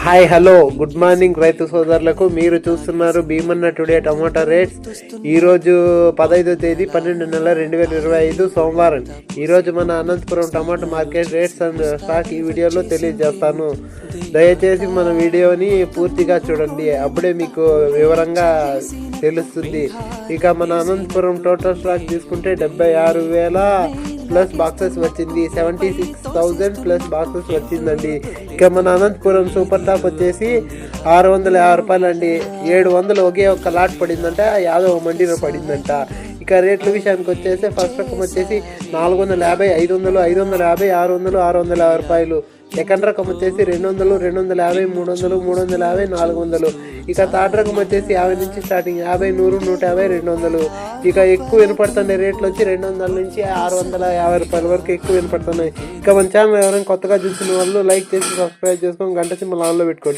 Hi hello good morning రైతు సోదరులకు. మీరు చూస్తున్నారు భీమన్న టుడే టమాటా రేట్స్. ఈరోజు పదహైదో తేదీ పన్నెండు నెల రెండు వేల ఇరవై ఐదు సోమవారం. ఈరోజు మన Anantapuram tomato market rates and stock ఈ వీడియోలో తెలియజేస్తాను. దయచేసి మన వీడియోని పూర్తిగా చూడండి. అప్పుడే మీకు వివరంగా తెలుస్తుంది. ఇక మన అనంతపురం టోటల్ స్టాక్ తీసుకుంటే డెబ్బై ఆరు వేల ప్లస్ బాక్సెస్ వచ్చింది. Seventy six thousand plus boxes వచ్చిందండి. ఇక మన అనంతపురం సూపర్ టాప్ వచ్చేసి ఆరు వందల యాభై రూపాయలు అండి ఏడు వందలు ఒకే ఒక్క లాట్ పడిందంట. యాదవ మండీలో పడిందంట. ఇక రేట్ల విషయానికి వచ్చేసి ఫస్ట్ రకం వచ్చేసి నాలుగు వందల యాభై ఐదు వందలు ఐదు వందల యాభై ఆరు వందలు ఆరు వందల యాభై రూపాయలు. సెకండ్ రకం వచ్చేసి రెండు వందలు రెండు వందల యాభై మూడు వందలు మూడు వందల యాభై నాలుగు వందలు. ఇక థర్డ్ రకం వచ్చేసి యాభై నుంచి స్టార్టింగ్ యాభై నూరు నూట యాభై రెండు వందలు. ఇక ఎక్కువ వినపడుతున్న రేట్లు వచ్చి రెండు వందల నుంచి ఆరు వందల యాభై రూపాయల వరకు ఎక్కువ వినపడుతున్నాయి. ఇక మన ఛానల్ ఎవరైనా కొత్తగా చూసిన వాళ్ళు లైక్ చేసి సబ్స్క్రైబ్ చేసుకొని గంట సింబల్ ఆన్లో పెట్టుకోండి.